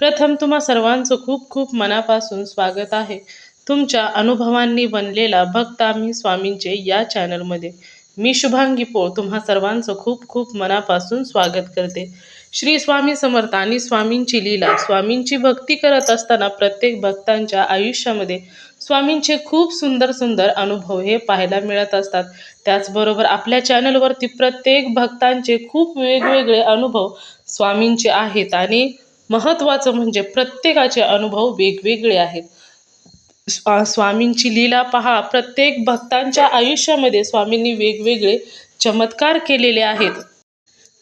प्रथम तुम्हा सर्वांचं खूप खूप मनापासून स्वागत आहे. तुमच्या अनुभवांनी बनलेला भक्त आम्ही स्वामींचे या चॅनलमध्ये. मी शुभांगी पोळ तुम्हा सर्वांचं खूप खूप मनापासून स्वागत करते. श्री स्वामी समर्थ आणि स्वामींची लीला स्वामींची भक्ती करत असताना प्रत्येक भक्तांच्या आयुष्यामध्ये स्वामींचे खूप सुंदर सुंदर अनुभव हे पाहायला मिळत असतात. त्याचबरोबर आपल्या चॅनलवरती प्रत्येक भक्तांचे खूप वेगवेगळे अनुभव स्वामींचे आहेत आणि महत्त्वाचं म्हणजे प्रत्येकाचे अनुभव वेगवेगळे आहेत. स्वामींची लीला पहा. प्रत्येक भक्तांच्या आयुष्यामध्ये स्वामींनी वेगवेगळे चमत्कार केलेले आहेत.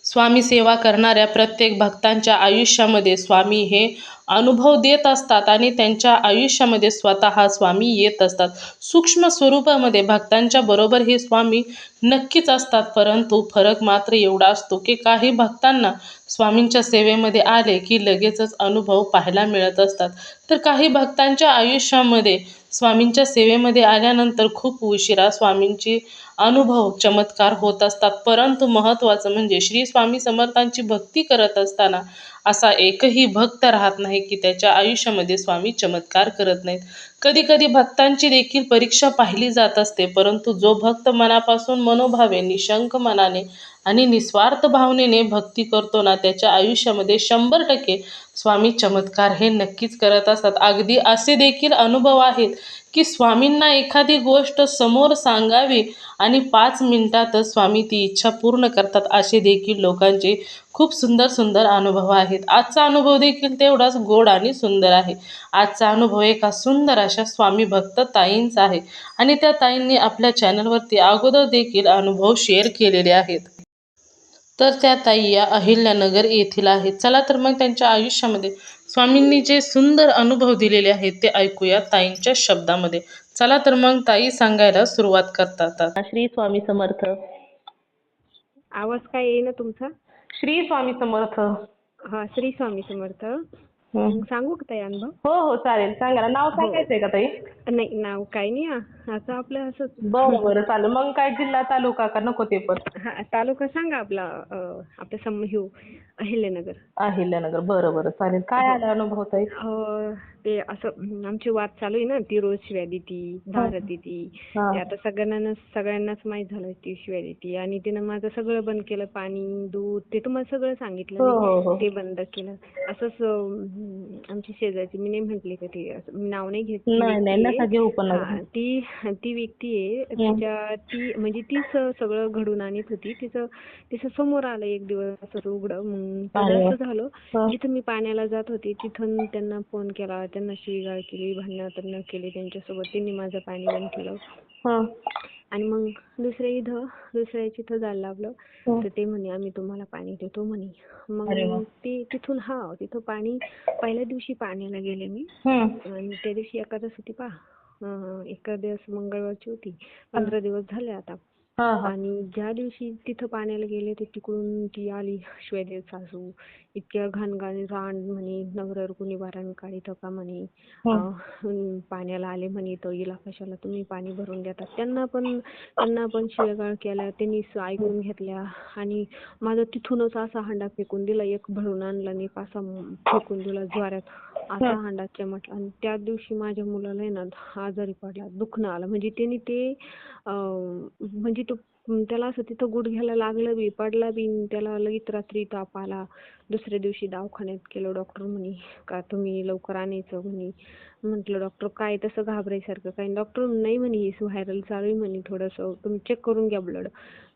स्वामी सेवा करणाऱ्या प्रत्येक भक्तांच्या आयुष्यामध्ये स्वामी हे अनुभव देत असतात आणि त्यांच्या आयुष्यामध्ये स्वतः स्वामी येत असतात. सूक्ष्म स्वरूपामध्ये भक्तांच्या बरोबर हे स्वामी नक्कीच असतात परंतु फरक मात्र एवढा असतो की काही भक्तांना स्वामींच्या सेवेमध्ये आले की लगेचच अनुभव पाहायला मिळत असतात. तर काही भक्तांच्या आयुष्यामध्ये स्वामींच्या सेवेमध्ये आल्यानंतर खूप उशिरा स्वामींची अनुभव चमत्कार होत असतात. परंतु महत्त्वाचं म्हणजे श्री स्वामी समर्थांची भक्ती करत असताना असा एकही भक्त राहत नाही की त्याच्या आयुष्यामध्ये स्वामी चमत्कार करत नाहीत. कधी कधी भक्तांची देखील परीक्षा पाहिली जात असते परंतु जो भक्त मनापासून मनोभावे निशंक मनाने आणि निस्वार्थ भावनेने भक्ती करतो ना त्याच्या आयुष्यामध्ये शंभर टक्के स्वामी चमत्कार हे नक्कीच करत असतात. अगदी असे देखील अनुभव आहेत की स्वामींना एखादी गोष्ट समोर सांगावी आणि पाच मिनिटातच स्वामी ती इच्छा पूर्ण करतात असे देखील लोकांचे खूप सुंदर सुंदर अनुभव आहेत. आजचा अनुभव देखील तेवढाच गोड आणि सुंदर आहे. आजचा अनुभव एका सुंदर अशा स्वामी भक्त ताईंचा आहे आणि त्या ताईंनी आपल्या चॅनलवरती अगोदर देखील अनुभव शेअर केलेले आहेत. तर त्या ताई या अहिल्यानगर येथील आहेत. चला तर मग त्यांच्या आयुष्यामध्ये स्वामींनी जे सुंदर अनुभव दिलेले आहेत ते ऐकूया ताईंच्या शब्दामध्ये. चला तर मग ताई सांगायला सुरुवात करतात. श्री स्वामी समर्थ. आवाज काय येईना तुमचा? श्री स्वामी समर्थ. हा श्री स्वामी समर्थ. हं. सांगू का ताई अनुभव? हो हो चालेल. सांगा नाव सांगायचंय का ताई? नाही नाव काय नाही. हा. असं आपलं असंच बरं बरं चालेल मग काय जिल्हा तालुका का नको ते पण हा तालुका सांगा आपला आपलं सम ह्यो अहिल्यानगर अहिल्यानगर बरं बरं चालेल काय आला अनुभव ताई अं, ते असं हं, आमची वाद चालू आहे ना ती रोज शिव्या देती धारा देती हा. ते आता सगळ्यांना सगळ्यांनाच माहीत झालं ती शिव्या देती आणि तिनं माझं सगळं बंद केलं पाणी दूध ते तुम्हाला सगळं सांगितलं हो, मी. हो, हो. ते बंद केलं असंच अं, आमची शेजारची मी नाही म्हटली का ती असं मी नाव नाही घेत ती नाही नाही व्यक्ती नका आहे. घेऊ पण नका. हा, ती ती व्यक्ती आहे तिच्या ती म्हणजे तीच सगळं घडून आणत होती तिचं तिचं समोर आलं एक दिवस असं उघडं मग. असं झालं. जिथं मी पाण्याला जात होते तिथून त्यांना फोन केला त्यांना शिवीगाळ केली भांडणं तंडणं केली त्यांच्यासोबत त्यांनी माझं पाणी बंद केलं. आणि मग दुसऱ्या इथं दुसऱ्याच्या इथं जायला लागलं. तर ते म्हणे आम्ही तुम्हाला पाणी देतो म्हणे. मग ते तिथून हा तिथं पाणी पहिल्या दिवशी पाण्याला गेले मी. आणि त्या दिवशी एकादश होती पहा अं, एकादश मंगळवारची होती. पंधरा दिवस झाले आता. आणि ज्या दिवशी तिथं पाण्याला गेले ते तिकडून ती आली श्वेदेव सासू. इतक्या घाणघाण रान म्हणे नवऱ्यावर कुणी वारण काढीत का म्हणे? पाण्याला आले म्हणे तर हिला कशाला तुम्ही पाणी भरून देतात त्यांना पण त्यांना पण शिवेगाळ केल्या त्यांनी ऐकून घेतल्या. आणि माझा तिथूनच असा हांडा फेकून दिला एक भरून आणला आणि एक असा फेकून दिला ज्वाऱ्यात. असा हांडा चिमटला आणि त्याच दिवशी माझ्या मुलाला आहे ना आजारी पडला दुखणं आलं. म्हणजे त्यांनी ते अं, म्हणजे तो त्याला असं तिथं गुडघ्याला लागलं बी पडला बी आणि त्याला लगेच रात्री ताप आला. दुसऱ्या दिवशी दवाखान्यात गेलो डॉक्टर म्हणे का तुम्ही लवकर आणायचं? म्हणे. म्हटलं डॉक्टर काय तसं घाबरायसारखं काही डॉक्टर नाही म्हणे हे व्हायरल चालू आहे म्हणे थोडंसं. तुम्ही चेक करून घ्या ब्लड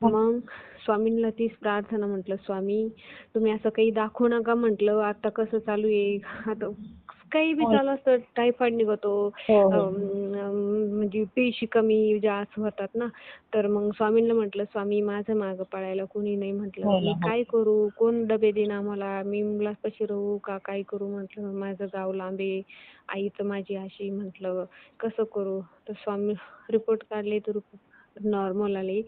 मग स्वामींना तीच प्रार्थना म्हटलं स्वामी तुम्ही असं काही दाखवू नका. म्हटलं आता कसं चालू आहे? आता काही बी चालू असतं टायफॉइड निघतो. हो, हो. म्हणजे पेशी कमी जास्त होतात ना. तर मग स्वामींना म्हटलं स्वामी माझं मागं पळायला कोणी नाही म्हटलं. हो मी हो. काय करू? कोण डबे देणार मला मी मुला कशी राहू का? काय करू? म्हटलं माझं गाव लांब आहे. माझी अशी म्हटलं कसं करू? तर स्वामी रिपोर्ट काढले तर नॉर्मल आले.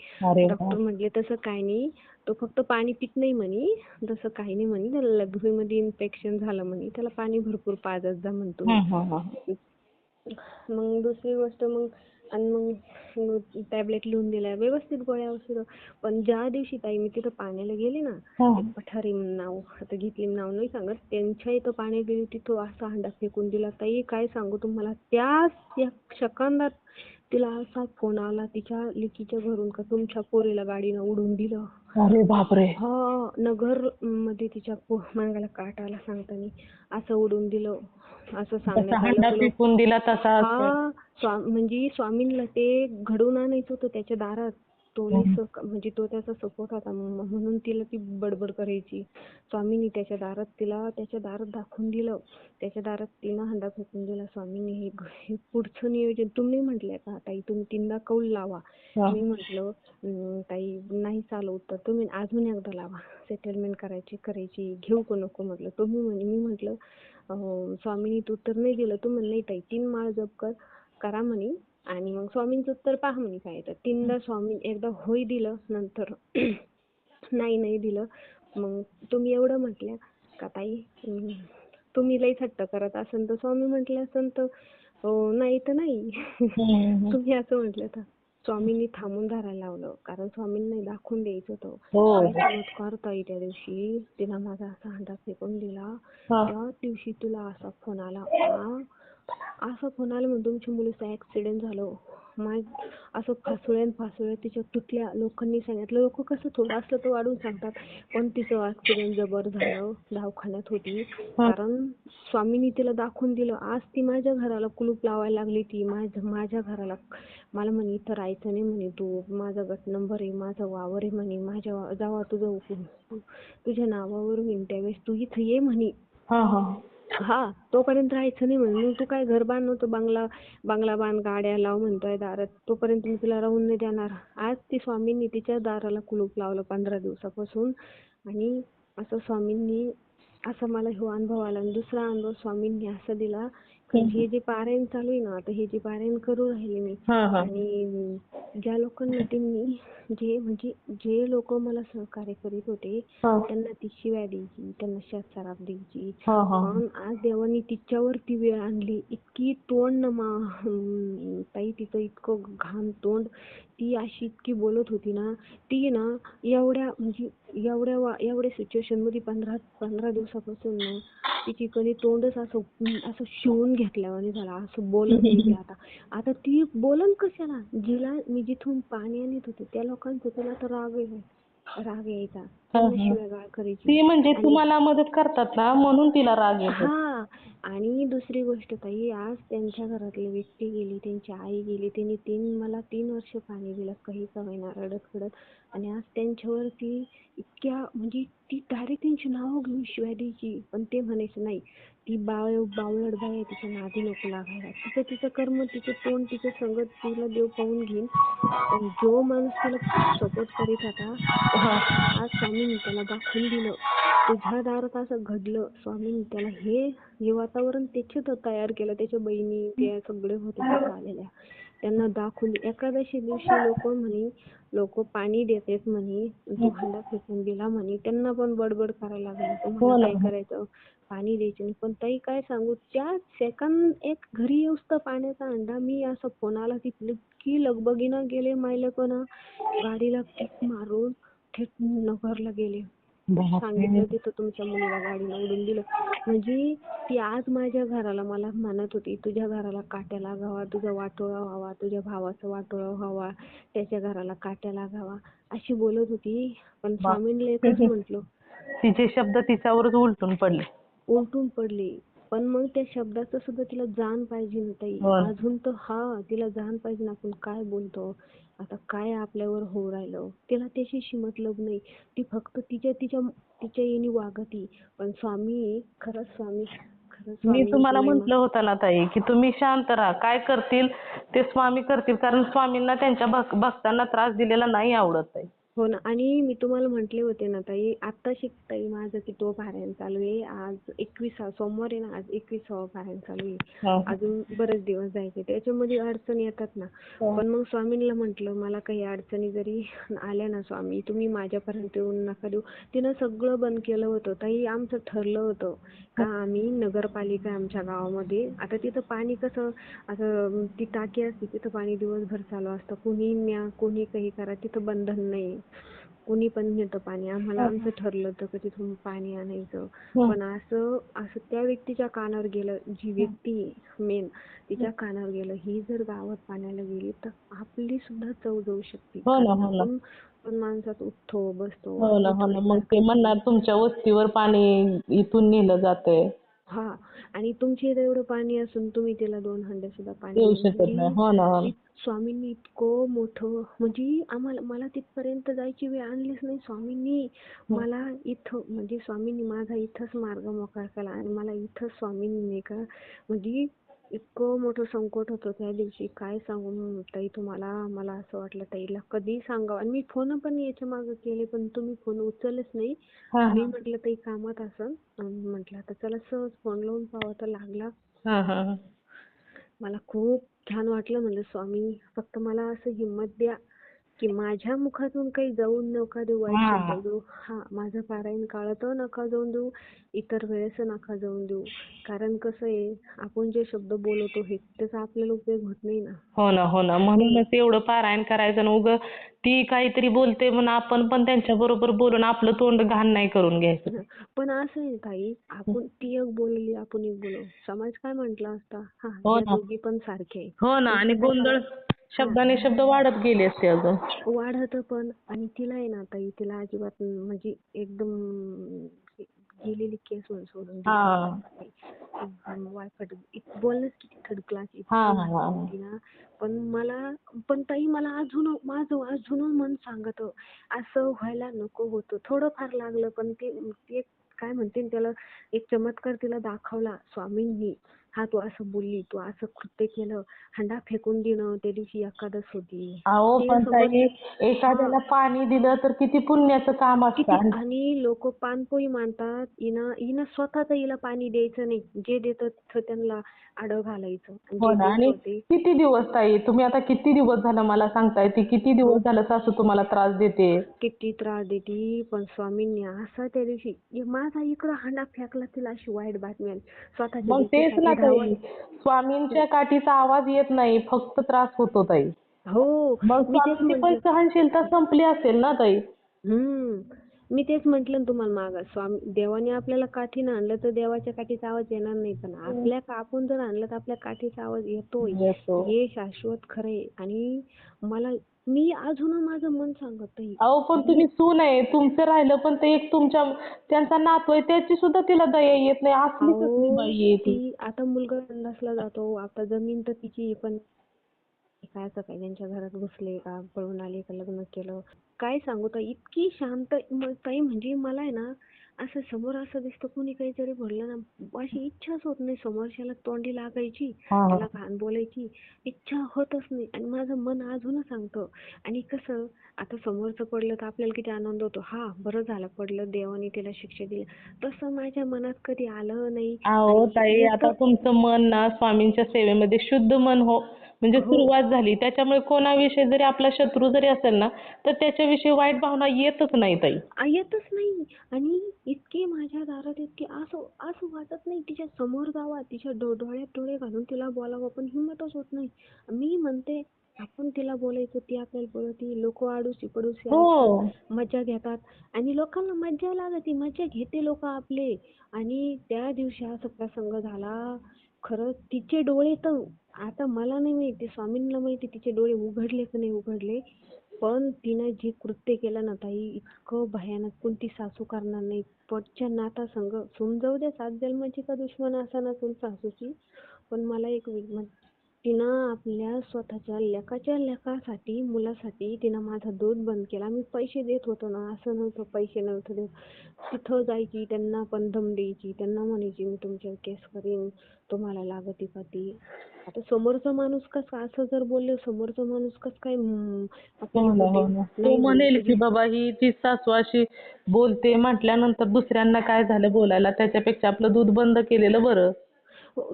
डॉक्टर म्हटले तसं काही नाही. तो फक्त पाणी पित नाही म्हणे. तसं काही नाही म्हणे. त्याला लघवीमध्ये इन्फेक्शन झालं म्हणे. त्याला पाणी भरपूर पाजत जा म्हणतो. मग दुसरी गोष्ट मग आणि मग टॅबलेट लिहून दिल्या व्यवस्थित गोळ्या औषधं. पण ज्या दिवशी ताई मी तिथं पाण्याला गेले ना पठारी नाव आता घेतली नाव नाही सांगत. त्यांच्या इथं पाणी गेली तिथं असा हंडा फेकून दिला. ताई काय सांगू तुम्हाला? एक सेकंदात तिला असा फोन आला तिच्या लेकीच्या घरून का तुमच्या पोरीला गाडीनं उडून दिलं. अरे बापरे. हा नगरमध्ये तिच्या मांगाला काट आला सांगताना. असं उडून दिलं असं सांगण्यात आलं हा म्हणजे स्वामींना ते घडवून आणायचं होतं त्याच्या दारात. तो लई सक- म्हणजे तो त्याचा सपोर्ट होता. म्हणून तिला ती बडबड करायची. स्वामींनी त्याच्या दारात तिला त्याच्या दारात दाखवून दिलं. त्याच्या दारात तिनं हंडा फेकून दिला. स्वामींनी हे हे पुढचं नियोजन तुम्ही म्हटले का? ताई तुम्ही तीनदा कौल लावा. हा. मी म्हटलं "अं, ताई नाही चालवत तर तुम्ही अजून एकदा लावा. सेटलमेंट करायची करायची. घेऊ का नको म्हटलं. तुम्ही म्हणे मी म्हटलं स्वामींनी तू तर नाही दिलं. तू म्हणे नाही ताई तीन माळ जप कर करा म्हणे. आणि मग स्वामींचं उत्तर पहा म्हणे काय तर. तीनदा स्वामी एकदा होय दिलं नंतर नाही नाही दिलं. मग तुम्ही एवढं म्हटल्या का ताई? तुम्ही लई हट्ट करत असन तर स्वामी म्हटले असन तर नाही तर नाही. हं. तुम्ही असं म्हटलं तर. स्वामींनी थांबून धरायला लावलं. कारण स्वामींना दाखवून द्यायचं होतं. हो. चमत्कार ताई त्या दिवशी? तिनं माझा असा हंडा फेकून दिला. हा. त्या दिवशी तुला असा फोन आला? असा फोन आला म्हणून तुमच्या मुलीचा ऍक्सिडेंट झालं. माय असं फासुळ्यान फासुळ्या तिच्या तुटल्या लोकांनी सांगितलं. लोक कसं थोडं असलं तर वाढून सांगतात पण तिचं ऍक्सिडेंट जबर झालं दवाखान्यात होती. कारण स्वामींनी तिला दाखवून दिलं. आज ती माझ्या घराला कुलूप लावायला लागली ती. माझ्या माझ्या घराला मला म्हणे इथं राहायचं नाही म्हणे तू. माझा गट नंबर आहे माझा वावर आहे म्हणे. माझ्या जेव्हा तुझं तुझ्या नावावर होईन त्यावेळेस तू इथं ये म्हणे. हा तोपर्यंत राहायचं नाही म्हणे मग तू काय घर बांध तो बंगला बंगला बांध गाड्या लाव म्हणतोय दारात. तोपर्यंत मी तुला राहून नाही देणार. आज ती स्वामींनी तिच्या दाराला कुलूप लावलं पंधरा दिवसापासून. आणि असं स्वामींनी असं मला ह्यो अनुभव आला. आणि दुसरा अनुभव स्वामींनी असा दिला हे जे पारायण चालू आहे ना आता हे जे पारायण करू राहिले मी आणि ज्या लोकांना त्यांनी जे म्हणजे जे लोक मला सहकार्य करीत होते. त्यांना ती शिव्या द्यायची त्यांना शास्त्राप द्यायची. पण आज देवानी तिच्यावर ती वेळ आणली इतकी तोंड न ताई तिचं इतकं घाण तोंड ती अशी इतकी बोलत होती ना ती ना एवढ्या म्हणजे एवढ्या वा- एवढ्या सिच्युएशनमध्ये पंधरा पंधरा दिवसापासून ना तिची कधी तोंडच असं असं शिवून घेतल्यावानी झाला असं बोलत नाही ती आता. आता ती बोलन कशाला जिला मी जिथून पाणी आणत होते त्या लोकांचं त्याला तर राग राग यायचा. शिव्यागाळ करायची. ती म्हणजे तुम्हाला मदत करतात ना म्हणून तिला राग येतो. हा आणि दुसरी गोष्ट ताई आज त्यांच्या घरातली व्यक्ती गेली त्यांची आई गेली त्यांनी तीन मला तीन वर्ष पाणी दिलं काही का होईना रडत रडत. आणि आज त्यांच्यावरती इतक्या म्हणजे ती डायरेक्ट त्यांची नावं घेऊन शिवाय द्यायची. पण ते म्हणायचे नाही ती बाळ बावळट बाई आहे तिच्या नादी नको लागायला. तिचं तिचं कर्म तिचं तोंड तिचं संगत तिला देव पाहून घेईन. पण जो माणूस तिला सपोर्ट करीत होता आज स्वामींनी त्याला दाखवून दिलं. तुझ्या दारात असं घडलं. स्वामींनी त्याला हे हे वातावरण त्याच्यात तयार केलं. त्याच्या बहिणी त्या सगळे होते आलेल्या. त्यांना दाखवून एकादशी दिवशी लोक म्हणे लोक पाणी देतात म्हणे तू हंडा फेकून दिला म्हणे. त्यांना पण बडबड करायला लागली. तुम्हाला काय करायचं? पाणी द्यायचं पण ताई काय सांगू त्या सेकंद एक घरी येऊस पाण्याचा अंडा मी असं फोन आला की लगबगीनं गेले मायले पण गाडीला किक मारून थेट नगरला गेले. सांगितलं तिथं तुमच्या मुलीला गाडीनं उडून दिलं. म्हणजे ती आज माझ्या घराला मला म्हणत होती तुझ्या घराला काट्या लागावा तुझा वाटोळा व्हावा तुझ्या भावाचा वाटोळा व्हावा त्याच्या घराला काट्या लागावा अशी बोलत होती. पण स्वामींना एकच म्हटलं. तिचे शब्द तिच्यावरच उलटून पडले. उलटून पडले. पण मग त्या शब्दाचं सुद्धा तिला जाण पाहिजे ना ताई. अजून तर हा तिला जाण पाहिजे ना आपण काय बोलतो? आता काय आपल्यावर होऊ राहिलं? तिला त्याच्याशी मतलब नाही. ती फक्त तिच्या तिच्या तिच्या याने वागती. पण स्वामी खरंच स्वामी मी तुम्हाला. म्हटलं होतं ना ताई की तुम्ही शांत राहा. काय करतील? ते स्वामी करतील. कारण स्वामींना त्यांच्या भक भक्तांना त्रास दिलेला नाही आवडत ताई. हो ना. आणि मी तुम्हाला म्हटले होते ना ताई आत्ताशी ताई माझं की तो पारायण चालू आहे. आज एकविसा सोमवार आहे ना आज एकविसावं पारायण चालू आहे. हं. अजून बरेच दिवस जायचे. त्याच्यामध्ये अडचणी येतात ना. हो. पण मग स्वामींना म्हटलं मला काही अडचणी जरी आल्या ना स्वामी तुम्ही माझ्यापर्यंत येऊन नका देऊ. तिनं सगळं बंद केलं होतं. ताई आमचं ठरलं होतं का आम्ही नगरपालिका आमच्या गावामध्ये. आता तिथं पाणी कसं असं ती टाकी असते तिथं पाणी दिवसभर चालू असतं. कोणी न्या कोणी काही करा तिथं बंधन नाही. कोणी पण नेतं पाणी. आम्हाला आमचं ठरलं होतं का तिथून पाणी आणायचं. पण असं असं त्या व्यक्तीच्या कानावर गेलं जी व्यक्ती मेन तिच्या कानावर गेलं ही जर गावात पाण्याला गेली तर आपली सुद्धा चव जाऊ शकते. हो हो पण माणसात उठतो बसतो हो मग ते म्हणणार तुमच्या वस्तीवर पाणी इथून नेलं जातंय. हा. आणि तुमच्या इथे एवढं पाणी असून तुम्ही त्याला दोन हंडे सुद्धा पाणी देऊ देऊ शकत नाही. हो ना हो ना. स्वामींनी इतकं मोठं म्हणजे आम्हाला मला तिथपर्यंत जायची वेळ आणलीच नाही स्वामींनी. मला इथं म्हणजे स्वामींनी माझा इथंच मार्ग मोकळा केला आणि मला इथंच स्वामींनी नाही का म्हणजे इतकं मोठं संकट होतं त्या दिवशी. काय सांगू ताई तुम्हाला मला असं वाटलं ताईला. कधी सांगावं? आणि मी फोन पण याच्या मागे केले पण तुम्ही फोन उचलच नाही. मी म्हटलं ताई कामात असन. म्हटलं आता चला सहज फोन लावून पाहावा. तर लागला. मला खूप छान वाटलं. म्हणलं स्वामी फक्त मला असं हिंमत द्या. की माझ्या मुखातून काही जाऊन नका देऊ वाईट हा. शब्द देऊ. हा माझं पारायण काळात नका जाऊन देऊ इतर वेळेस नका जाऊन देऊ. कारण कसं आहे आपण जे शब्द बोलतो हे त्याचा आपल्याला उपयोग होत नाही ना. हो ना हो ना. म्हणूनच एवढं पारायण करायचं आणि उगं ती काहीतरी बोलते म्हणून आपण पण त्यांच्या बरोबर बोलून आपलं तोंड घाण नाही करून घ्यायचं. पण असं आहे ताई आपण ती एक बोलली आपण एक बोलू समाज काय म्हंटला असता? हा हो या ना. दोघी पण सारखे आहे. हो ना आणि गोंधळ शब्दाने शब्द वाढत गेले असते अजून. वाढत पण आणि तिला आहे ना ताई तिला अजिबात म्हणजे एकदम गेलेली केस सोडून. हा. वायफट बोलणंच किती थर्ड क्लास पण मला पण ताई मला अजून माझं अजून मन सांगत असं व्हायला नको होतं. थोडंफार लागलं पण ते काय म्हणते ना त्याला एक चमत्कार तिला दाखवला स्वामींनी. हा तू असं बोलली तू असं कृत्य केलं हंडा फेकून देणं त्या दिवशी एकादश होती. अहो पण ताई. एखाद्याला पाणी दिलं तर किती पुण्याचं काम किती असतं. आणि लोक पानपोई मानतात हिनं हिनं स्वतः तर हिला पाणी द्यायचं नाही. जे देतं तिथं त्यांना आडं घालायचं आणि हो ना आणि किती दिवस ताई तुम्ही आता किती दिवस झालं मला सांगताय ती किती दिवस झालं सासू तुम्हाला त्रास देते? किती त्रास देती पण स्वामींनी असा त्या दिवशी माझा इकडं हांडा फेकला तिला अशी वाईट बातमी आली. स्वतःच्या तेच ना ताई स्वामींच्या काठीचा आवाज येत नाही फक्त त्रास होतो ताई. हो. मग मी तेच स्वामींची पण म्हटलं सहनशीलता संपली असेल ना ताई? हम्म. मी तेच म्हटलं ना तुम्हाला माग स्वामी देवाने आपल्याला काठीनं आणलं तर देवाच्या काठीचा आवाज येणार नाही पण आपल्या आपण जर आणलं तर आपल्या काठीचा आवाज येतोय. येतो. हे शाश्वत खरंय आणि मला मी अजून माझं मन सांगत अहो पण तुम्ही सून आहे तुमचं राहिलं पण ते एक तुमच्या त्यांचा नातू आहे त्याची सुद्धा तिला दया येत नाही असली कसली बाई आहे ती. ती आता मुलगा संडासला जातो आता जमीन तर तिची आहे, पण काय असं काय त्यांच्या घरात घुसले का पळून आले का लग्न केलं? काय सांगू ताई इतकी शांत म- ताई म्हणजे मला आहे ना असं समोर असं दिसतं कोणी काहीतरी बोललं ना अशी इच्छाच होत नाही समोरच्याला तोंडी लागायची हा, हा. त्याला घाण बोलायची इच्छा होतच नाही. आणि माझं मन अजूनच सांगतं. आणि कसं आता समोरचं पडलं तर आपल्याला किती आनंद होतो. हा बरं झालं पडलं देवाने त्याला शिक्षा दिली. तसं माझ्या मनात कधी आलं नाही. अहो ताई आता तुमचं मन ना स्वामींच्या सेवेमध्ये शुद्ध मन हो. म्हणजे सुरुवात झाली. त्याच्यामुळे कोणाविषयी जरी आपला शत्रू जरी असेल ना तर त्याच्याविषयी वाईट भावना येतच नाही ताई. आ, येतच नाही. आणि इतके माझ्या दारात इतके असं असं वाटत नाही. तिच्या समोर जावा तिच्या डो डोळ्यात डोळे घालून तिला बोलावं पण हिंमतच होत नाही. मी म्हणते आपण तिला बोलायचं ती आपल्याला बोलती लोक आडूसी पडूसी हो. मजा घेतात. आणि लोकांना मज्जा लागते मज्जा घेते लोक आपले. आणि त्या दिवशी असा प्रसंग झाला खरंच तिचे डोळे तर आता मला नाही माहिती स्वामींना माहिती तिचे डोळे उघडले की नाही उघडले. पण तिनं जे कृत्य केलं ना ताई इतकं भयानक कोणती सासू करणार नाही. पटच्या नाता संग समजाऊ द्या सात जन्माची का दुश्मन असा ना सासूची. पण मला एक तिनं आपल्या स्वतःच्या लेकाच्या लेकासाठी मुलासाठी तिनं माझं दूध बंद केला. मी पैसे देत होतो ना असं नव्हतं पैसे नव्हतं देत. तिथं जायची त्यांना पण दम द्यायची. त्यांना म्हणायची मी तुमच्यावर केस करीन तुम्हाला लागती का ती? आता समोरचा माणूस कसा असं जर बोलले समोरचा माणूस कस काय हो हो तो म्हणेल की बाबा ही ती सासू अशी बोलते म्हटल्यानंतर दुसऱ्यांना काय झालं बोलायला? त्याच्यापेक्षा आपलं दूध बंद केलेलं बरं.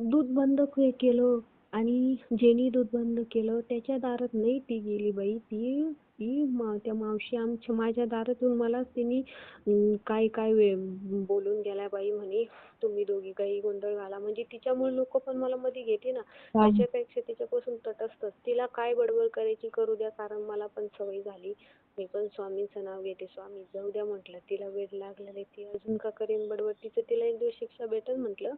दूध बंद केलं. आणि ज्यांनी दूध बंद केलं त्याच्या दारात नाही ती गेली बाई. ती ती मा- त्या मावशी आमच्या माझ्या दारात येऊन मला त्यांनी अं, काय काय वे- बोलून गेल्या बाई म्हणे तुम्ही दोघी काही गोंधळ घाला. म्हणजे तिच्यामुळे लोक पण मला मध्ये घेते ना. त्याच्यापेक्षा तिच्यापासून तटस्थच तिला काय बडबड करायची करू द्या कारण मला पण सवय झाली. मी पण स्वामींचं नाव घेते. स्वामी जाऊ द्या म्हटलं. तिला वेड लागलेलं आहे. ती अजून का करेन बडबड? तिचं तिला एक दिवस शिक्षा भेटेल म्हटलं.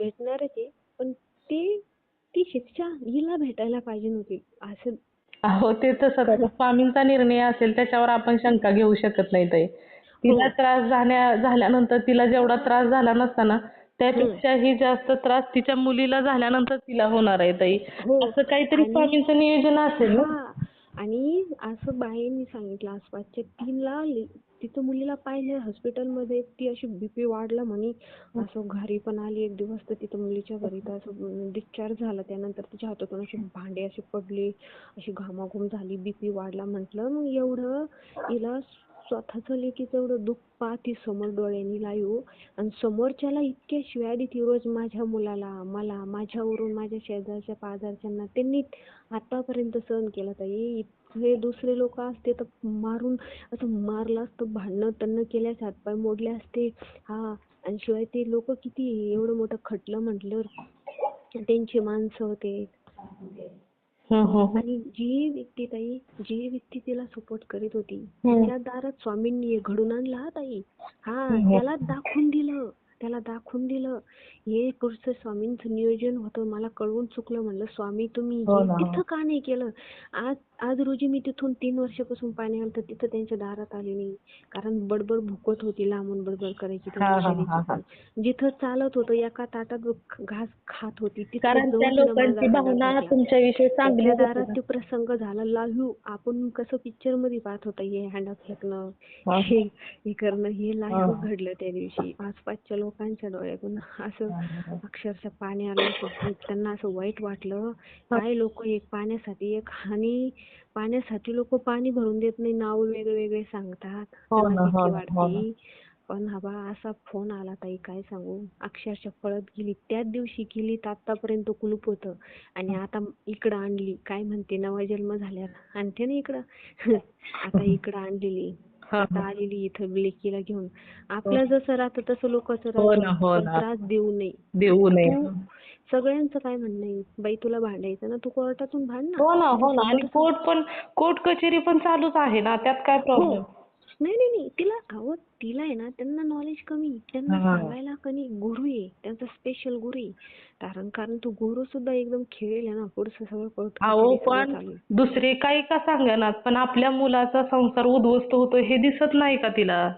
भेटणारच आहे. पण ती ती शिक्षा हिला भेटायला पाहिजे नव्हती. असं अहो ते तसं आता स्वामींचा निर्णय असेल त्याच्यावर आपण शंका घेऊ शकत नाही ताई. तिला त्रास झाल्या झाल्यानंतर तिला जेवढा त्रास झाला नसता ना त्यापेक्षाही जास्त त्रास तिच्या मुलीला झाल्यानंतर तिला होणार आहे ताई. हो. असं काहीतरी स्वामींचं नियोजन असेल ना? हा. आणि असं बाईंनी सांगितलं आसपासच्या तिला तिथं मुलीला पाहिलं हॉस्पिटलमध्ये ती अशी बीपी वाढला म्हणे. असं घरी पण आली एक दिवस तर तिथं मुलीच्या घरी तर असं डिस्चार्ज झाला. त्यानंतर तिच्या हातातून असे भांडे असे पडले अशी घामाघूम झाली बीपी वाढला म्हटलं. मग एवढं हिला स्वतःच लेकीचं एवढं दुःख पाहती ती समोर डोळ्यांनी लायू आणि समोरच्याला इतक्या शिव्या देते रोज माझ्या मुलाला मला माझ्यावरून माझ्या शेजारच्या पाजारच्यांना. त्यांनी आतापर्यंत सहन केलं ताई इथले दुसरे लोक असते तर मारून असं मारलं असतं भांडणं त्यांना केल्यास हातपाय मोडले असते. हा आणि शिवाय ते लोक किती एवढं मोठं खटलं म्हटल्यावर त्यांची माणसं होते. हं, हं, हं. आणि जी व्यक्ती ताई जी व्यक्ती तिला सपोर्ट करीत होती त्या दारात स्वामींनी हे घडून आणलं हा ताई. हा त्याला दाखवून दिलं त्याला दाखवून दिलं. हे पुढचं स्वामींचं नियोजन होतं मला कळवून चुकलं म्हणलं स्वामी तुम्ही हो हे हो. तिथं का नाही केलं? आज आज रोजी मी तिथून तीन वर्षापासून पाणी आलं तर तिथं त्यांच्या दारात आले नाही. कारण बडबड भुकत होती लांबून बडबड करायची. जिथं चालत होतं एका ताटात घास खात होती तिथं दारात. तो प्रसंग झाला लाईव्ह आपण कसं पिक्चरमध्ये पाहत होतो हे हँड फेकणं हा. करणं हे लाईव्ह घडलं त्या दिवशी. आसपासच्या लोकांच्या डोळ्यातून असं अक्षरशः पाणी आलं त्यांना असं वाईट वाटलं काय लोक एक पाण्यासाठी एक आणि पाण्यासाठी लोक पाणी भरून देत नाही नाव वेगळे वेगळे सांगतात. हो हो हो पण हवा असा फोन आला ताई काय सांगू? अक्षरशः पळत गेली. त्याच दिवशी गेली तर आतापर्यंत कुलूप होतं. आणि आता इकडं आणली. काय म्हणते नवा जन्म झाल्यावर. आणते ना इकडं. आता इकडं आणलेली. आता आलेली इथं लेकीला घेऊन. आपलं जसं राहतं तसं लोकांचं राहतं. त्रास देऊ नये. सगळ्यांचं काय म्हणणं आहे? बाई तुला भांडायचं ना तू कोर्टातून भांड ना. हो ना हो ना. आणि कोर्ट पण कोर्ट कचेरी पण चालूच आहे ना त्यात काय प्रॉब्लेम नाही नाही नाही. तिला अहो तिला आहे ना त्यांना नॉलेज कमी त्यांना हा. सांगायला कमी गुरु आहे. त्यांचा स्पेशल गुरु आहे. कारण कारण तो गुरु सुद्धा एकदम खेळेल आहे ना पुढचं सगळं कोर्ट अहो पण. दुसरे काही का सांगणार पण आपल्या मुलाचा संसार उद्ध्वस्त होतो हे दिसत नाही का तिला?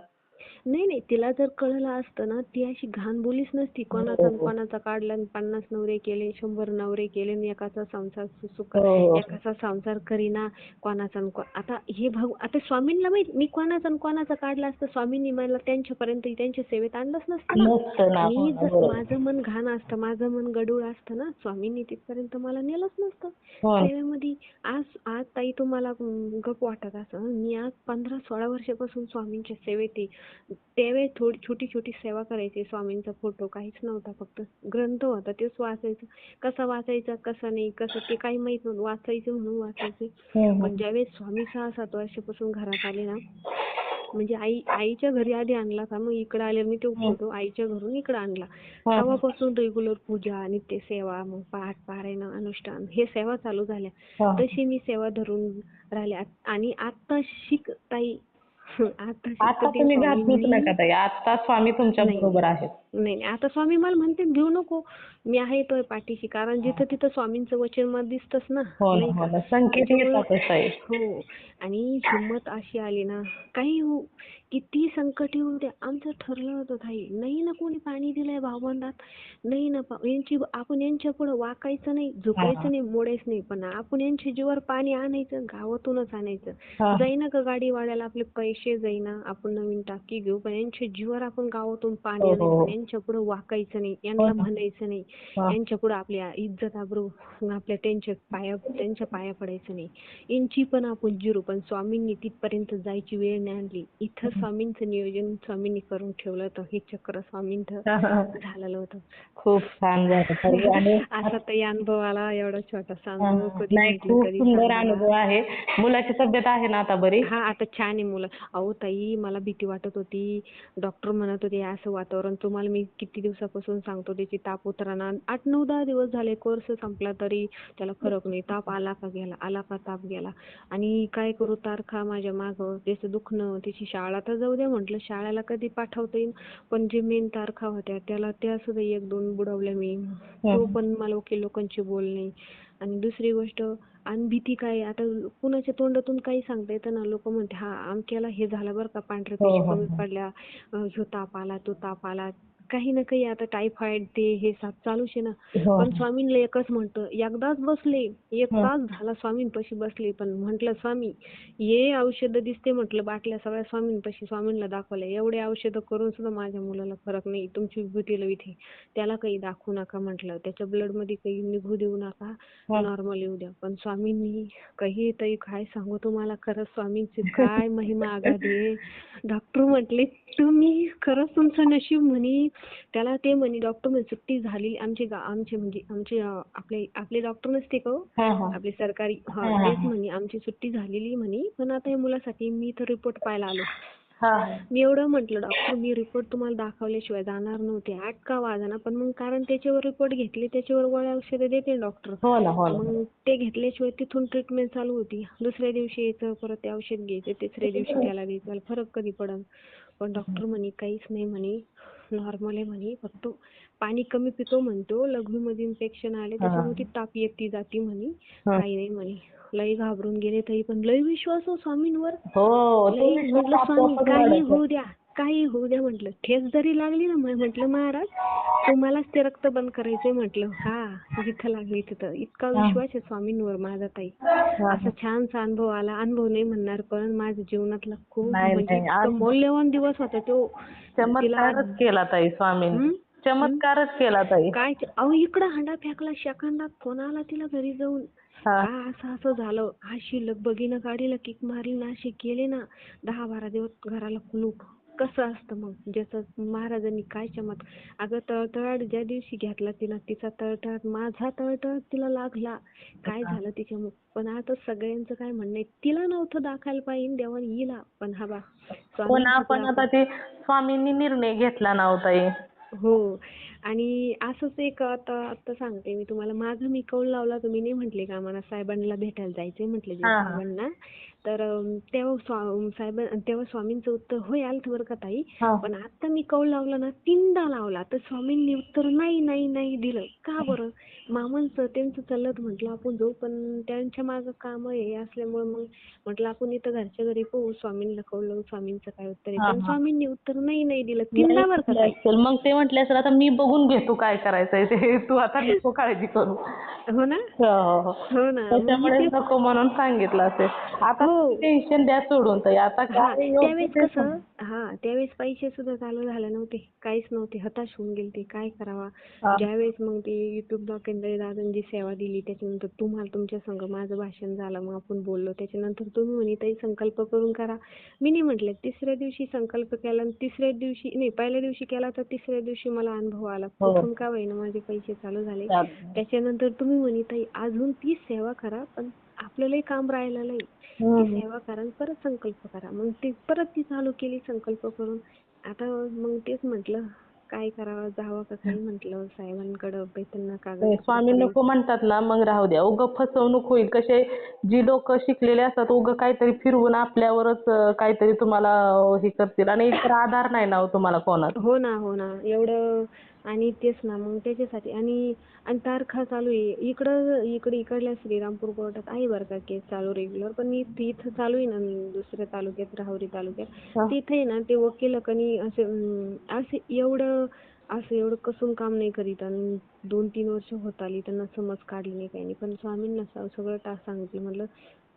नाही नाही तिला जर कळलं असतं ना ती अशी घाण बोलीच नसती कोणाचा न कोणाचा काढला न पन्नास नवरे केले शंभर नवरे केले न एकाचा संसार सुख हो, हो. एकाचा संसार करीना कोणाचा न को- आता हे भाऊ आता स्वामींना माहीत मी कोणाचा न कोणाचा काढला असतं स्वामींनी मला त्यांच्यापर्यंत त्यांच्या सेवेत आणलंच नसतं ना हो मी जर. माझं मन घाण असतं माझं मन गडूळ असतं ना स्वामींनी तिथपर्यंत मला नेलंच नसतं हो. सेवेमध्ये आज आज ताई तुम्हाला गप वाटत असं मी आज पंधरा सोळा वर्षापासून स्वामींच्या सेवेत आहे त्यावेळेस थोडी छोटी छोटी सेवा करायची. स्वामींचा फोटो काहीच नव्हता. फक्त ग्रंथ होता. तेच वाचायचं. कसा वाचायचा कसा नाही कसं ते काही माहीत नव्हतं. वाचायचं म्हणून वाचायचे. हम्म. पण ज्यावेळेस स्वामी सहा सात वर्षापासून घरात आले ना म्हणजे आई आईच्या घरी आधी आणला का मग इकडे आले मी तो फोटो आईच्या घरून इकडे आणला. हा. तेव्हापासून रेग्युलर पूजा नित्य सेवा मग पाठ पारायण अनुष्ठान हे सेवा चालू झाल्या. हा. तशी मी सेवा धरून राहिले आणि आता शिक ताई आता तुम्ही घाबरूच नका ताई आता स्वामी तुमच्या. बरोबर आहेत नाही नाही. आता स्वामी मला म्हणते घेऊ नको. मी आहे तो पाठीशी. कारण जिथं तिथं स्वामींचं वचन मला दिसतच ना. हो ना? हो ना संकेत हो. आणि हिंमत अशी आली ना काही हो किती संकट येऊ द्या. आमचं ठरलं होतं ताई. नाही ना कोणी पाणी दिलंय भावबंधात नाही ना यांची आपण यांच्या पुढे वाकायचं नाही. झुकायचं नाही मोडायचं नाही. पण आपण यांच्या जीवावर पाणी आणायचं गावातूनच आणायचं. जाईना का गाडी वाढायला आपले पैसे जाईना. आपण नवीन टाकी घेऊ. पण यांच्या जीवावर आपण गावातून पाणी हो, आणायचं. यांच्या पुढे वाकायचं नाही हो यांना. म्हणायचं नाही. यांच्या पुढे आपली इज्जत आबरू आपल्या त्यांच्या पाया त्यांच्या पाया पडायचं नाही. यांची पण आपण जिरू पण स्वामींनी तिथपर्यंत जायची वेळ नाही आणली. इथं स्वामींचं नियोजन स्वामींनी करून ठेवलं होतं. हे चक्र स्वामींचं झालेलं होतं. खूप छान असा ताई अनुभव आला एवढा छोटासा अनुभव कधी सुंदर. अनुभव आहे. मुलाची तब्येत आहे ना आता बरी? हा आता छान आहे मुलं. अहो ताई मला भीती वाटत होती. डॉक्टर म्हणत होते असं वातावरण तुम्हाला मी किती दिवसापासून सांगतो त्याची ताप उतराना. आठ नऊ दहा दिवस झाले कोर्स संपला तरी त्याला फरक नाही. ताप आला का गेला आला का ताप गेला. आणि काय करू तारखा माझ्या मागं. त्याचं दुखणं त्याची शाळा. तर जाऊ द्या म्हटलं शाळेला कधी पाठवता येईल पण जे मेन तारखा होत्या त्याला त्या सुद्धा एक दोन बुडवल्या मी. तो पण मला वकील लोकांची बोलणे आणि दुसरी गोष्ट आणि भीती काय? आता कुणाच्या तोंडातून काही सांगता येतं ना लोक म्हणते हा अमक्याला हे झालं बरं का पांढऱ्या हो, पेशी हो, कमी हो. पडल्या. ह्यो ताप आला तो ताप आला. काही ना काही आता टायफॉइड ते हे साथ चालूच आहे ना. हो. पण स्वामींना एकच म्हणतं एकदाच बसले एक हं. तास झाला स्वामींपाशी बसले पण म्हंटल स्वामी ये औषध दिसते म्हटलं बाटल्या सगळ्या स्वामींपाशी स्वामींना दाखवल्या. एवढे औषध करून सुद्धा माझ्या मुलाला फरक नाही. तुमची विभूती लविथे त्याला काही दाखवू नका म्हटलं. त्याच्या ब्लडमध्ये काही निघू देऊ नका. हं. नॉर्मल येऊ द्या. पण स्वामींनी काही ताई काय सांगू तुम्हाला? खरंच स्वामींची काय महिमा आघात आहे. डॉक्टर म्हटले तुम्ही खरंच तुमचं नशीब म्हणे. त्याला ते म्हणे डॉक्टर म्हणे सुट्टी झाली. आमचे आमचे म्हणजे आमचे आपले आपले डॉक्टर नसते का हो? आपले सरकारी तेच. म्हणे आमची सुट्टी झालेली म्हणे. पण आता या मुलासाठी मी तर रिपोर्ट पाहायला आलो. मी एवढं म्हटलं डॉक्टर मी रिपोर्ट तुम्हाला दाखवल्याशिवाय जाणार नव्हते. आठ का वाजना. पण मग कारण त्याच्यावर रिपोर्ट घेतले त्याच्यावर गोळ्या औषधे देते डॉक्टर हो हो मग ते घेतल्याशिवाय तिथून ट्रीटमेंट चालू होती. दुसऱ्या दिवशी यायचं परत ते औषध घ्यायचं तिसऱ्या दिवशी त्याला द्यायचं. फरक कधी पडन? पण डॉक्टर म्हणे काहीच नाही म्हणे. नॉर्मल आहे म्हणे. फक्त पाणी कमी पितो म्हणतो. लघवीमध्ये इन्फेक्शन आले त्याच्यामुळे ताप येते जाती म्हणे. काही नाही म्हणे. लई घाबरून गेले तरी पण. लई विश्वास हो स्वामींवर. हो म्हटलं स्वामी काही. होऊ द्या. काही होऊ द्या म्हटलं. ठेच जरी लागली ना म्हटलं महाराज तुम्हालाच ते रक्त बंद करायचंय म्हटलं. हा जिथं लागली तिथं. इतका. विश्वास आहे स्वामींवर माझा ताई. हा. असा छानसा अनुभव आला. अनुभव नाही म्हणणार पण माझ्या जीवनातला खूप म्हणजे. इतका मौल्यवान दिवस होता तो. चमत्कारच केला ताई स्वामींनी. हं? चमत्कारच केला ताई. काय अहो इकडं हांडा फेकला सेकंदात फोन आला तिला घरी जाऊन? असं असं झालं? हा शिल्लक बघीनं गाडीला किक मारली ना असे केले ना. दहा बारा दिवस घराला कुलूप. कसं असतं मग? ज्याचं महाराजांनी काय चमत अगं तळतळाट ज्या दिवशी घेतला तिला तिचा तळतळाट माझा तळतळाट तिला लागला. काय झालं तिच्यामुळे पण आता सगळ्यांचं काय म्हणणं आहे? तिला नव्हतं दाखायला पाहिजे देवाने हिला. पण हा बा पण आपण कृपा. आता ते स्वामींनी निर्णय घेतला ना हो. हो. आणि असंच एक आता आता सांगते मी तुम्हाला. माझं मी कौल लावला तुम्ही नाही म्हटले का मला साहेबांना भेटायला जायचंय म्हटले हा, हा. साहेबांना. तर तेव्हा साहेब तेव्हा स्वामींचं उत्तर होय आलं बरं का ताई. पण आता मी कौल लावला ना तीनदा लावला. तर स्वामींनी उत्तर नाही नाही नाही दिलं. का बरं? मामांचं त्यांचं चाललं म्हटलं आपण जाऊ पण त्यांच्या मागं काम हे असल्यामुळे मग म्हटलं आपण इथं घरच्या घरी पाहू स्वामींना कौल लावू स्वामींचं काय उत्तर आहे. पण. स्वामींनी उत्तर नाही नाही दिलं. तीनदा बरं का ताई. मग ते म्हटले असेल आता मी बघून घेतो काय करायचंय ते. तू आता नको काळजी करू. हो ना? हो, हो, हो. हो ना. त्याच्यामुळे नको म्हणून सांगितलं असेल. आता. टेन्शन द्या सोडून ताई. आता हा काय योग्य त्यावेळेस ते कसं हा त्यावेळेस पैसे सुद्धा चालू झाले नव्हते. काहीच नव्हते. हताश होऊन गेले ते. काय करावा? हा. ज्यावेळेस मग ते युट्यूबला केंद्रे दादांनी सेवा दिली त्याच्यानंतर तुम्हाला तुमच्या संग माझं भाषण झालं मग आपण बोललो. त्याच्यानंतर तुम्ही म्हणे ताई संकल्प करून करा. मी नाही म्हटलं तिसऱ्या दिवशी संकल्प केला आणि तिसऱ्या दिवशी नाही पहिल्या दिवशी केला तर तिसऱ्या दिवशी मला अनुभव आला. हो. कुठून का होईना माझे पैसे चालू झाले. चालतंय. त्याच्यानंतर तुम्ही म्हणे ताई अजून तीच सेवा करा पण आपल्यालाही काम राहिलं नाही. ती हम्म. सेवा करा आणि परत संकल्प करा. मग ती परत ती चालू केली संकल्प करून. आता मग तेच म्हटलं काय करावं जावं का काही म्हटलं साहेबांकडं भेटेल ना कागद स्वामी नको म्हणतात ना मग राहू द्या. उगं फसवणूक होईल. कसे जी लोक शिकलेले असतात उगं काहीतरी फिरवून आपल्यावरच काहीतरी तुम्हाला हे करतील. आणि इतर आधार नाही ना हो तुम्हाला कोणाचा हो ना हो ना. एवढं आणि तेच ना मग त्याच्यासाठी. आणि आणि तारखा चालू आहे. इकडं इकडे इकडल्या श्रीरामपूर कोर्टात आहे बरं का केस चालू रेग्युलर पण इथं इथं चालू आहे ना दुसऱ्या तालुक्यात राहुरी. तालुक्यात. तिथे आहे ना ते वकील कनी असे असे एवढं असं एवढं कसून काम नाही करीत. आणि दोन तीन वर्ष होत आली त्यांना समज काढली नाही काही नाही. पण स्वामींना सगळं सांगितलं म्हटलं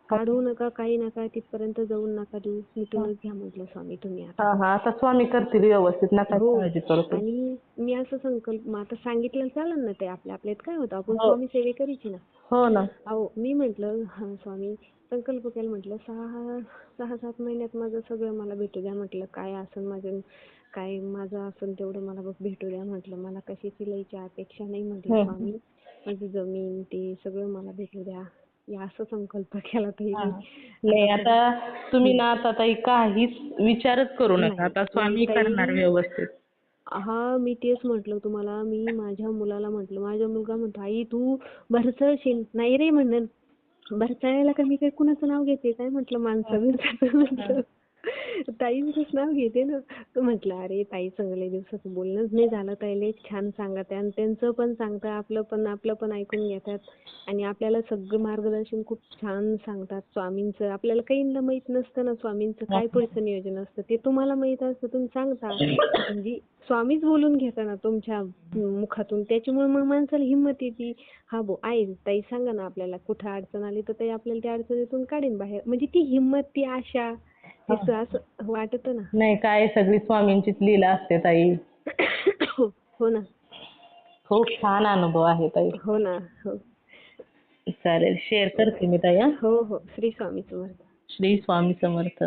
काढू नका काही नका तिथपर्यंत जाऊन नका देऊ मिटूनच घ्या म्हटलं स्वामी तुम्ही आता आता स्वामी करतील व्यवस्थित नका हो. काळजी करू तुम्ही. आणि मी असं संकल्प मग आता सांगितलं चालेल ना ते आपल्या आपल्यात काय होतं आपण हो. स्वामी सेवेकरीची ना हो ना अहो मी म्हटलं हा स्वामी संकल्प केला म्हटलं सहा सहा सात महिन्यात माझं सगळं मला भेटू द्या म्हटलं काय असेल माझं काय माझं असेल तेवढं मला बघ भेटू द्या म्हटलं मला कशाची लयची अपेक्षा नाही म्हटलं. स्वामी माझी जमीन ते सगळं मला भेटू द्या असं संकल्प केला हा. नाही आता तुम्ही ना आता ताई काहीच विचारच करू नका. आता स्वामी. करणार व्यवस्थित. हा मी तेच म्हटलं तुम्हाला. मी माझ्या मुलाला म्हटलं. माझा मुलगा म्हणतो आई तू भरसळशील. नाही रे म्हणलं. भरसळायला का मी काही कुणाचं नाव घेते? काय म्हटलं माणसं? ताईंचंच नाव घेते ना. म्हटलं अरे ताई चांगल्या दिवसाचं बोलणंच नाही झालं ताई लय छान सांगत आहे. आणि त्यांचं पण सांगतात आपलं पण आपलं पण ऐकून घेतात. आणि आपल्याला सगळं मार्गदर्शन खूप छान सांगतात स्वामींचं. आपल्याला काहींना माहीत नसतं ना स्वामींचं काय पुढचं नियोजन असतं. ते तुम्हाला माहीत असतं तुम्ही सांगता. म्हणजे स्वामीच बोलून घेता ना तुमच्या मुखातून. त्याच्यामुळे मग माणसाला हिंमत येते. हा बो आहे. ताई सांगा ना आपल्याला कुठं अडचण आली तर ताई आपल्याला त्या अडचणीतून काढीन बाहेर. म्हणजे ती हिंमत ती आशा असं वाटतं ना. नाही काय सगळी स्वामींचीच लीला असते ताई. हो ना. खूप छान अनुभव आहे ताई. हो ना हो. चालेल शेअर करते मी ताई हा. हो हो. श्री स्वामी समर्थ. श्री स्वामी समर्थ.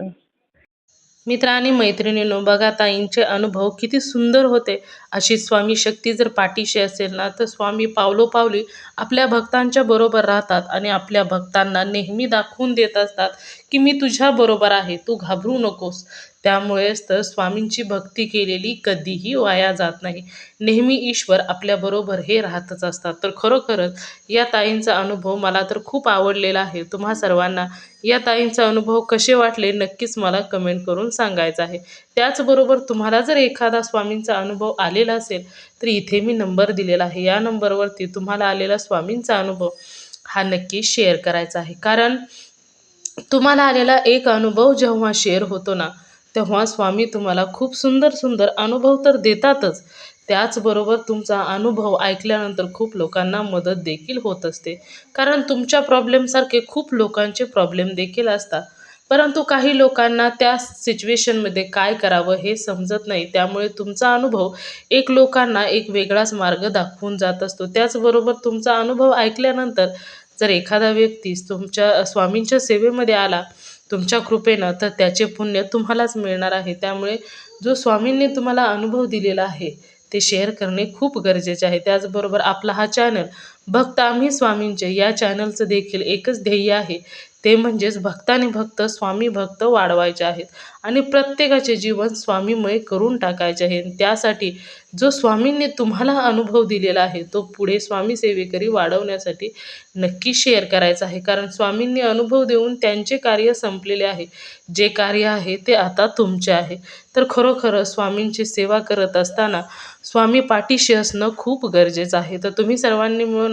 मित्र आणि मैत्रिणींनो बघा ताईंचे अनुभव किती सुंदर होते. अशी स्वामी शक्ती जर पाठीशी असेल ना तर स्वामी पावलोपावली आपल्या भक्तांच्या बरोबर राहतात आणि आपल्या भक्तांना नेहमी दाखवून देत असतात की मी तुझ्या बरोबर आहे तू घाबरू नकोस. त्यामुळेच तर स्वामींची भक्ती केलेली कधीही वाया जात नाही. नेहमी ईश्वर आपल्याबरोबर हे राहतच असतात. तर खरोखरच या ताईंचा अनुभव मला तर खूप आवडलेला आहे. तुम्हा सर्वांना या ताईंचा अनुभव कसे वाटले नक्कीच मला कमेंट करून सांगायचं आहे. त्याचबरोबर तुम्हाला जर एखादा स्वामींचा अनुभव आलेला असेल तर इथे मी नंबर दिलेला आहे. या नंबरवरती तुम्हाला आलेला स्वामींचा अनुभव हा नक्की शेअर करायचा आहे. कारण तुम्हाला आलेला एक अनुभव जेव्हा शेअर होतो ना तेव्हा स्वामी तुम्हाला खूप सुंदर सुंदर अनुभव तर देतातच. त्याचबरोबर तुमचा अनुभव ऐकल्यानंतर खूप लोकांना मदत देखील होत असते. कारण तुमच्या प्रॉब्लेमसारखे खूप लोकांचे प्रॉब्लेम देखील असतात. परंतु काही लोकांना त्या सिच्युएशनमध्ये काय करावं हे समजत नाही. त्यामुळे तुमचा अनुभव एक लोकांना एक वेगळाच मार्ग दाखवून जात असतो. त्याचबरोबर तुमचा अनुभव ऐकल्यानंतर जर एखादा व्यक्ती तुमच्या स्वामींच्या सेवेमध्ये आला तुमच्या कृपेनं तर त्याचे पुण्य तुम्हालाच मिळणार आहे. त्यामुळे जो स्वामींनी तुम्हाला अनुभव दिलेला आहे ते शेअर करणे खूप गरजेचे आहे. त्याचबरोबर आपला हा चॅनल भक्त आम्ही स्वामींचे. या चॅनलचं देखील एकच ध्येय आहे. ते म्हणजेच भक्ताने भक्त स्वामी भक्त वाढवायचे आहेत आणि प्रत्येकाचे जीवन स्वामीमय करून टाकायचे आहे. त्यासाठी जो स्वामींनी तुम्हाला अनुभव दिलेला आहे तो पुढे स्वामी सेवेकरी वाढवण्यासाठी नक्की शेअर करायचा आहे. कारण स्वामींनी अनुभव देऊन त्यांचे कार्य संपलेले आहे. जे कार्य आहे ते आता तुमचे आहे. तर खरोखर स्वामींची सेवा करत असताना स्वामी पाठीशी असणं खूप गरजेचं आहे. तर तुम्ही सर्वांनी मिळून